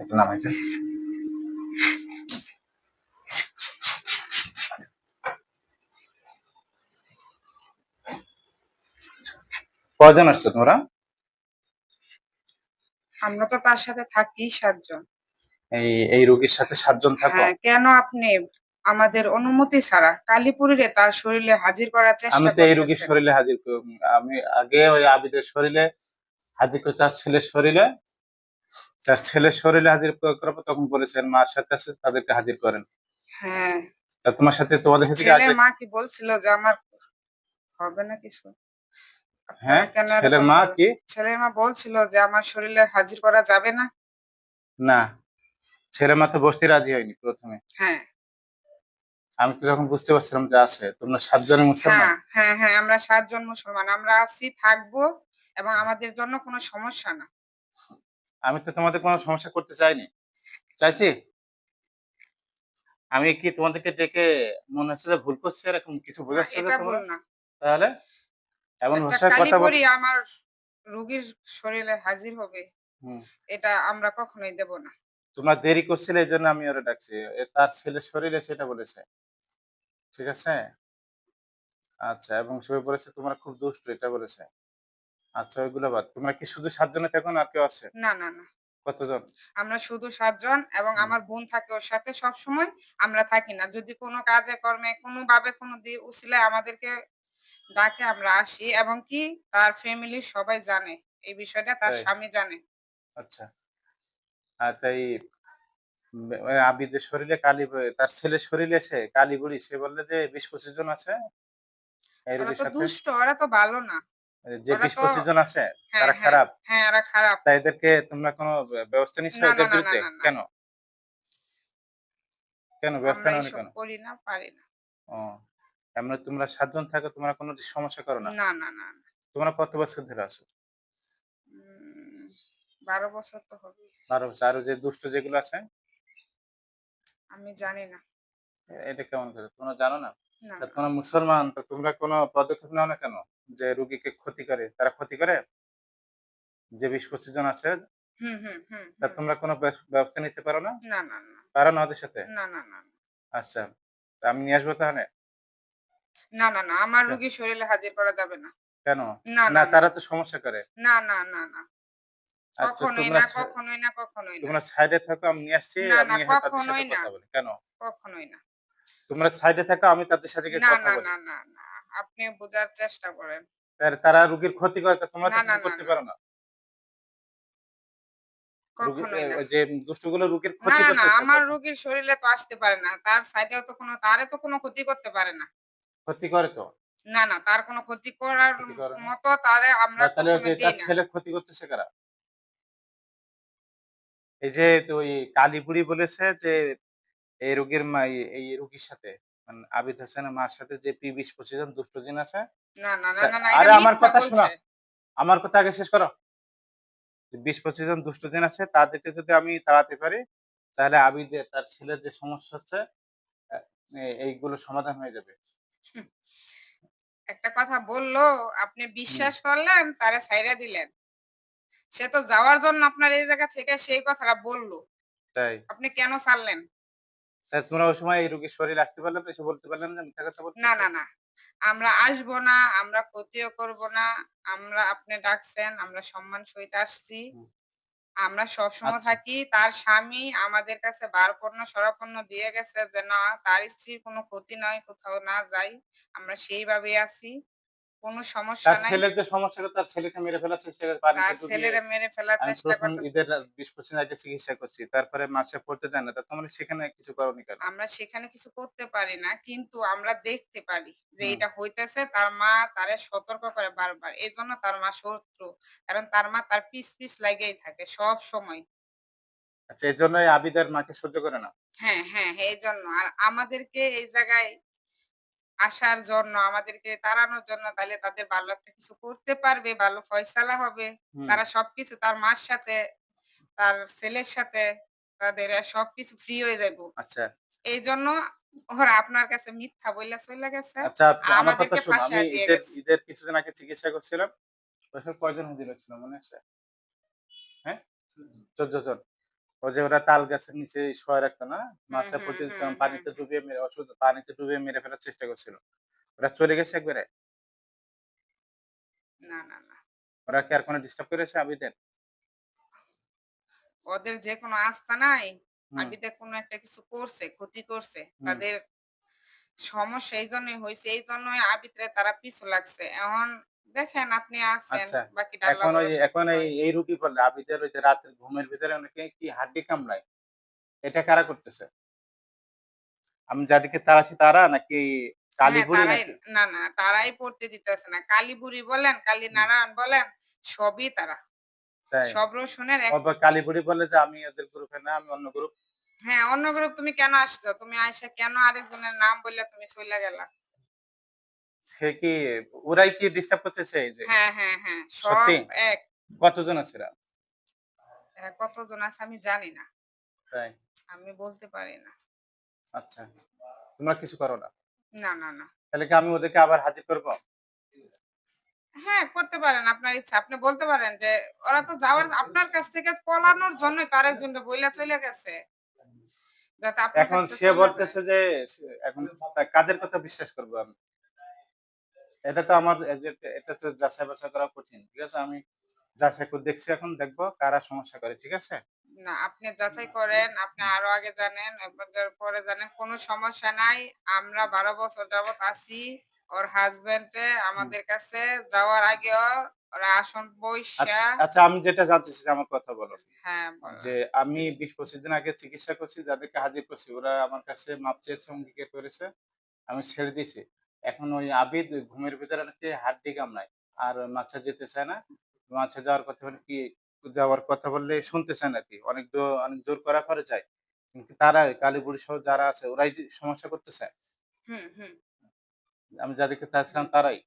একটু নামাইতে। কয়জন আসছো তোমরা? আমরা তো তার সাথে থাকি সাতজন। এই এই রোগীর সাথে সাতজন থাকো? হ্যাঁ কেন আপনি আমাদের অনুমতি ছাড়া? কালীপুরে তার শরীরে হাজির করার আমি তো এই রোগীর শরীরে হাজির কর- আমি আগে ওই আবিদের শরীরে হাজির করে তার ছেলের শরীরে। তার ছেলের শরীরে হাজির করাবো তখন বলেছেন মার সাথে আছে তাদেরকে হাজির করেন। হ্যাঁ। তা তোমার সাথে তোমাদের সাথে কি ছেলের মা কি বলছিল যে আমার হবে না কিছু? হ্যাঁ ছেলের মা কি? ছেলের মা বলছিল যে আমার শরীরে হাজির করা যাবে না। না ছেলের মা তো বসতে রাজি হয়নি প্রথমে। হ্যাঁ। আমি তো যখন বুঝতে পারছিলাম যে আছে। তোমরা সাতজনের মুসলমান? হ্যাঁ হ্যাঁ হ্যাঁ আমরা সাতজন মুসলমান। আমরা আছি থাকব এবং আমাদের জন্য কোনো সমস্যা না। আমি তো তোমাদের কোনো সমস্যা করতে চাইনি। চাইছি? আমি কি তোমাদেরকে ডেকে মনে হচ্ছে যে ভুল করছি এরকম কিছু বোঝাচ্ছ তাহলে এমন ভাষায় কথা বল। আমার রোগীর শরীরে হাজির হবে। এটা আমরা কখনোই দেব না। তোমরা দেরি করছিলে এই জন্য আমি ওরা ডাকছি। তার ছেলের শরীরে সেটা বলেছে। ঠিক আছে? আচ্ছা এবং সে বলেছে তোমরা খুব দুষ্ট এটা বলেছে। আচ্ছা ওইগুলো বাদ। তোমরা কি শুধু সাতজনে থাকো না আর কেউ আছে? না না না। কতজন? আমরা শুধু সাতজন এবং আমার বোন থাকে ওর সাথে সব সময় আমরা থাকি না। যদি কোনো কাজে কর্মে কোনো ভাবে কোনো দিয়ে উসিলায় আমাদেরকে ডাকে আমরা আসি এবং কি তার ফ্যামিলির সবাই জানে। এই বিষয়টা তার স্বামী জানে। আচ্ছা। আর তাই ওই আবিদের শরীরে কালী তার ছেলের শরীরে সে কালি বুড়ি সে বললে যে বিশ পঁচিশ জন আছে? ওরা তো দুষ্ট ওরা তো ভালো না। যে বিশ পঁচিশ জন আছে হ্যাঁ তারা হ্যাঁ খারাপ। হ্যাঁ এরা খারাপ। তাই এদেরকে তোমরা কোনো ব্যবস্থা নিচ্ছ এদের বিরুদ্ধে। কেন? কেন ব্যবস্থা কেন করি না পারি না। ও এমন তোমরা সাতজন থাকো তোমরা কোনো সমস্যা করো না? না না না। তোমরা কত বছর ধরে আছো? বারো বছর তো হবে বারো বছর। আরও যে দুষ্ট যেগুলো আছে? আমি জানি না। এটা কেমন করে তোমরা জানো না? না। তোমরা মুসলমান তো তোমরা কোনো পদক্ষেপ নাও না কেন? যে রুগীকে ক্ষতি করে তারা ক্ষতি করে যে বিশ পঁচিশ জন আছে তা তোমরা কোনো ব্যবস্থা নিতে পারো না না না না পারো না ওদের সাথে না না না আচ্ছা আমি নিয়ে আসব তাহলে না না না আমার আচ্ছা। রুগী শরীরে হাজির করা যাবে না কেন না তারা তো সমস্যা করে না না না না আচ্ছা কখনোই তোমরা না সা- কখনোই না কখনোই না তোমরা সাইডে থাকো আমি নিয়ে আসছি না, না, হ্যাঁ কখনোই না। কেন কখনোই না তোমরা সাইডে থাকো আমি তাদের সাথে না না না না আপনি বোঝার চেষ্টা করেন। তারা রুগীর ক্ষতি করে তা তোমরা করতে পারো না। যে দুষ্টগুলো রুগীর ক্ষতি না না আমার রুগীর শরীরে তো আসতে পারে না। তার সাইডেও তো কোনো তারে তো কোনো ক্ষতি করতে পারে না। ক্ষতি করে তো? না না তার কোনো ক্ষতি করার ক্ষতি করে না। মতো তারে আমরা তাহলে ওই যে কখনো তার ছেলে ক্ষতি করতেছে কারা? এই যে ওই কালীপুরি বলেছে যে এই রোগীর এই রোগীর সাথে। মানে আবিদ হোসেনের মার সাথে যে পি বিশ পঁচিশ জন দুষ্ট জিন আছে? না না না না না আরে আমার কথা শোনো। আমার কথা আগে শেষ করো। বিশ পঁচিশ জন দুষ্ট দিন আছে তাদেরকে যদি আমি তাড়াতে পারি তাহলে আবিদের তার ছেলের যে সমস্যা হচ্ছে এইগুলো সমাধান হয়ে যাবে। একটা কথা বলল আপনি বিশ্বাস করলেন তারে ছাইরা দিলেন। সে তো যাওয়ার জন্য আপনার এই জায়গা থেকে সেই কথাটা বলল। তাই। আপনি কেন ছাড়লেন? তোমরা ওই সময় এই রোগীর শরীর আসতে পারলে এসে বলতে পারলেন যে মিথ্যা কথা না না না। আমরা আসব না আমরা ক্ষতিও করব না আমরা আপনি ডাকছেন আমরা সম্মান সহিত আসছি। আমরা সব সময় আচ্ছা। থাকি তার স্বামী আমাদের কাছে বারপন্ন সরাপন্ন দিয়ে গেছে যে না তার স্ত্রীর কোনো ক্ষতি নয় কোথাও না যাই আমরা সেইভাবেই আছি। কোনো সমস্যা নাই। ছেলের যে সমস্যা তার ছেলেকে মেরে ফেলার চেষ্টা করে পানি তার ছেলেরা মেরে ফেলার চেষ্টা প্রথম ঈদের বিশ পঁচিশ আগে চিকিৎসা করছি তারপরে মাসে পড়তে দেয় না তোমরা সেখানে কিছু করনি কেন? আমরা সেখানে কিছু করতে পারি না কিন্তু আমরা দেখতে পারি যে এটা হইতেছে তার মা তারে সতর্ক করে বারবার এই জন্য তার মা শত্রু কারণ তার মা তার পিস পিস লাগেই থাকে সব সময়। আচ্ছা এই জন্যই আবিদের মাকে সহ্য করে না হ্যাঁ হ্যাঁ, এই জন্য আর আমাদেরকে এই জায়গায় আসার জন্য আমাদেরকে তাড়ানোর জন্য তাহলে তাদের ভালো একটা কিছু করতে পারবে ভালো ফয়সালা হবে। তারা সবকিছু তার মার সাথে তার ছেলের সাথে তাদের সবকিছু ফ্রি হয়ে যাব আচ্ছা। এই জন্য ওরা আপনার কাছে মিথ্যা বইলা চলে গেছে। আচ্ছা আমার কথা শুনো আমি ঈদের ঈদের কিছুদিন আগে চিকিৎসা করছিলাম। ওই সময় কয়জন হাজির হয়েছিল মনে আছে? হ্যাঁ? চোদ্দ জন। যে ওরা তাল গাছের নিচে শোয়া রাখতো না মাছটা পানিতে ডুবিয়ে মেরে ওষুধ পানিতে ডুবিয়ে মেরে ফেলার চেষ্টা করছিল ওরা চলে গেছে একবারে না, না, না। ওরা কি আর কোনো ডিস্টার্ব করেছে আবিদের ওদের যে কোনো আস্থা নাই। আবিদে কোনো একটা কিছু করছে, ক্ষতি করছে। তাদের সমস্যা এইজন্যই হইছে। এইজন্যই আবিদরে তারা পিছু লাগছে। এখন দেখেন আপনি আছেন, আচ্ছা বাকিটা এখন ওই এখন এই রুগী বললে আবিদের ওই যে রাতের ঘুমের ভিতরে অনেকে কি হাড্ডি কামড়ায় এটা কারা করতেছে আমি যাদেরকে তাড়াচ্ছি তারা নাকি কালী হ্যাঁ, তারাই না, না, তারাই পড়তে দিতেছে না। কালীবুড়ি বলেন, কালীনারায়ণ বলেন, সবই তারা। সব রসুনের এক আবার কালী বুড়ি বলে যে আমি ওদের গ্রুপে না আমি অন্য গ্রুপ হ্যাঁ, অন্য গ্রুপ তুমি কেন আসছো? তুমি আইসা কেন আরেকজনের নাম বললে তুমি চইলা গেলা? সে কি ওরাই কি ডিস্টার্ব করতেছে এই যে হ্যাঁ, হ্যাঁ, হ্যাঁ। সব সত্যি? এক। কতজন আছে এরা? এরা কতজন আছে আমি জানি না। তাই আমি বলতে পারি না। আচ্ছা তোমরা কিছু করো না না, না, না। তাহলে কি আমি ওদেরকে আবার হাজির করব হ্যাঁ, করতে পারেন আপনার ইচ্ছা। আপনি বলতে পারেন যে ওরা তো যাওয়ার আপনার কাছ থেকে পলানোর জন্যই তো আরেকজনরে বইলা চইলা গেছে। যাতে আপনার এখন কাছ থেকে সে চলে যায়। বলতেছে যে সে- এখন তা- কাদের কথা বিশ্বাস করব আমি এটা তো আমার এটা তো যাচাই বাছাই করা কঠিন ঠিক আছে আমি যাচাই করে দেখছি এখন দেখব কারা সমস্যা করে ঠিক আছে না, আপনি যাচাই করেন, আপনি আরও আগে জানেন, পরে জানেন কোনো সমস্যা নাই। আমরা ১২ বছর যাবৎ আছি। ওর হাসব্যান্ডে আমাদের কাছে যাওয়ার আগেও ওরা আসন বইসা আচ্ছা- আচ্ছা আমি যেটা জানতেছি আমার কথা বলো হ্যাঁ, যে আমি বিশ পঁচিশ দিন আগে চিকিৎসা করছি যাদেরকে হাজির করছি ওরা আমার কাছে মাপ চেয়েছে অঙ্গীকার করেছে আমি ছেড়ে দিয়েছি এখন ওই আবিদ ওই ঘুমের ভিতরে নাকি হাড্ডি কামড়ায় আর মাছে যেতে চায় না মাছে যাওয়ার কথা মানে কি যাওয়ার কথা বললে শুনতে চায় না কি অনেক অনেক জোর করা করে যায় কিন্তু তারা কালীপুরি সহ যারা আছে ওরাই সমস্যা করতে চায়। আমি যাদেরকে চাইছিলাম তারাই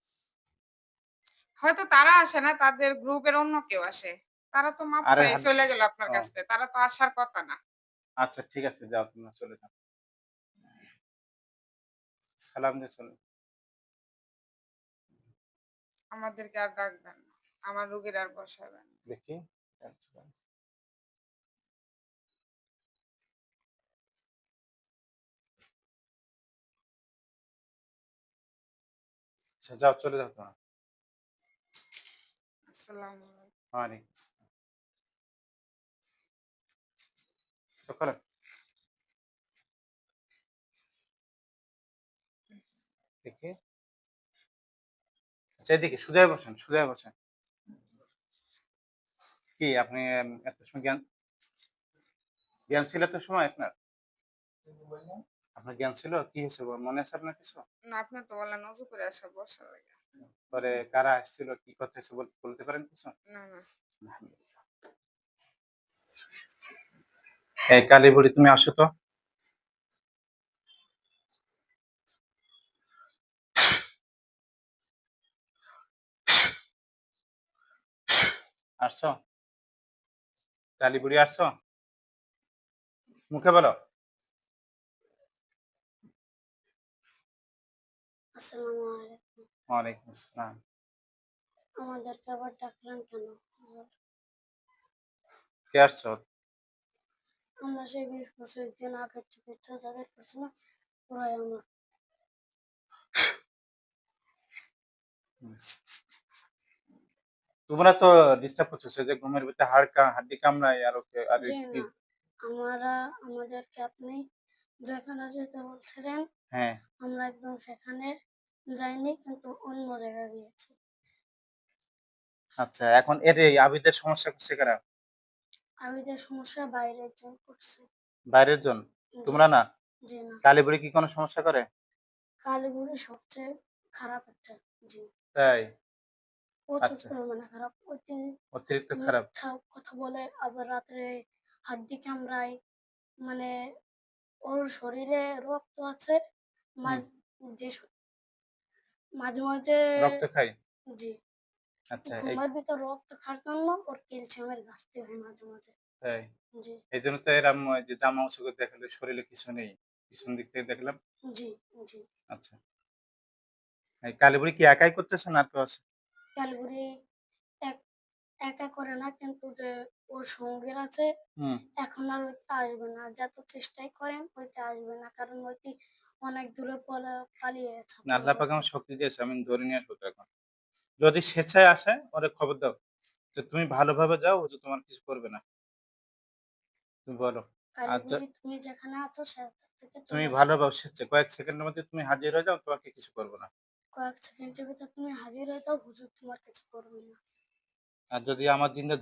হয়তো তারা আসে না, তাদের গ্রুপের অন্য কেউ আসে। তারা তো মাপ হান- চলে গেল আপনার ও। কাছ। তারা তো আসার কথা না। আচ্ছা ঠিক আছে যাও তোমরা চলে যাও সালাম দিয়ে চলে আমাদেরকে আর ডাকবেন না। আমার রোগীর আর বসাবেন। দেখি আচ্ছা যাও চলে যাও তোমরা আসসালামু আলাইকুম। দেখি এদিকে সুজায় বসেন সুজায় বসেন। কি আপনি এত সময় জ্ঞান জ্ঞান ছিল এত সময় আপনার? আপনার জ্ঞান ছিল? কি হয়েছে? বল? মনে আছে আপনার কিছু? না, আপনি তো বললেন অজু করে আসা বসা লাগে। পরে কারা আসছিল কি কথা হয়েছে বল- বলতে পারেন কিছু? না, না। এই কালী বুড়ি তুমি আসো তো। আসছো? কালী বুড়ি আসছো? মুখে বলো। আসসালামু আলাইকুম। ওয়ালাইকুম আসসালাম। আমাদেরকে আবার ডাকলেন কেন? কে আসছো? আমরা সেই বিশ দিন চিকিৎসা যাদের করছি না ওরাই আমরা তোমরা তো ডিস্টার্ব করছ সে যে ঘুমের ভিতরে হাড় কা- হাড্ডি কামড়ায় আর ওকে আর জি কি- আমরা আমাদেরকে আপনি যেখানে যেতে বলছিলেন হ্যাঁ। আমরা একদম সেখানে যাইনি কিন্তু অন্য জায়গায় গিয়েছি। আচ্ছা এখন এর এই আবিদের সমস্যা করছে কারা? আবিদের সমস্যা বাইরে জন করছে। বাইরের জন? জি, তোমরা না? জি না। কালী বুড়ি কি কোনো সমস্যা করে? কালীগুড়ি সবচেয়ে খারাপ একটা জি। তাই? আচ্ছা। পরিমাণে খারাপ। অতি অতিরিক্ত খারাপ। মিথ্যা কথা বলে আবার রাত্রে হাড্ডি কামড়ায়। মানে ওর শরীরে রক্ত আছে মাঝ- যে স- মাঝে মাঝে রক্ত খায়? জি। আচ্ছা এই ঘুমের ভিতর রক্ত খাওয়ার জন্য ওর ক্যালসিয়ামের ঘাটতি হয় মাঝে মাঝে। তাই? জি। এই জন্য তো এরম ওই যে জামা অংশ দেখালে শরীরে কিছু নেই। পিছন দিক থেকে দেখলাম। জি জি। আচ্ছা। এই কালী বুড়ি কি একাই করতেছে না আর কেউ আছে? ক্যালগুড়ি একা করে না কিন্তু যে ওর সঙ্গীর আছে এখন আর ওইতে আসবে না। যত চেষ্টাই করেন ওইতে আসবে না কারণ ওইটি অনেক দূরে পালিয়ে গেছে আল্লাহ পাক আমার শক্তি দিয়েছে আমি ধরে নিয়ে আসব এখন। যদি স্বেচ্ছায় আসে ওরে খবর দাও যে তুমি ভালোভাবে যাও ও তোমার কিছু করবে না। তুমি বলো। তুমি যেখানে আছো সেখান থেকে তুমি। ভালোভাবে স্বেচ্ছা কয়েক সেকেন্ডের মধ্যে তুমি হাজির হয়ে যাও তোমাকে কিছু করব না। কয়েক সেকেন্ডের ভিতর তুমি হাজির হয়ে যাও, হুজুর তোমার কিছু করবে না। আর যদি আমার জিন্দা